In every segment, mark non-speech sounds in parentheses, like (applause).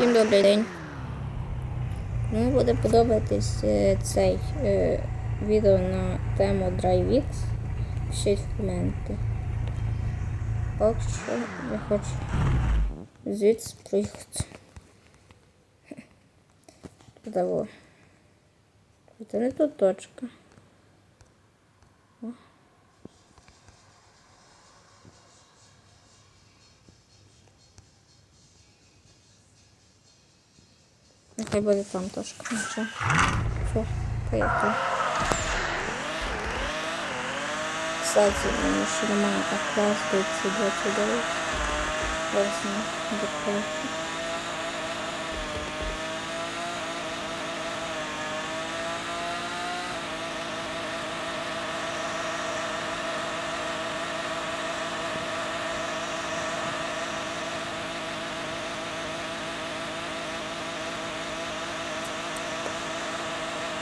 Всім добрий день. Кому буде подобатись е, цей е, відео на тему DriveX, пишіть в коменти. Поки що я хочу звідси проїхати. (laughs) Туди. Це не тут точка. О. Нехай буде там точка. Ну? Все, поїхали. Кстати, у мене ще немає так клас 229. Зараз ми допомогу. Та-та-та. Ну,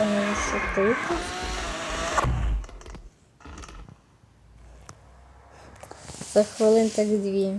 Ну, що приїхав? За хвилин так дві.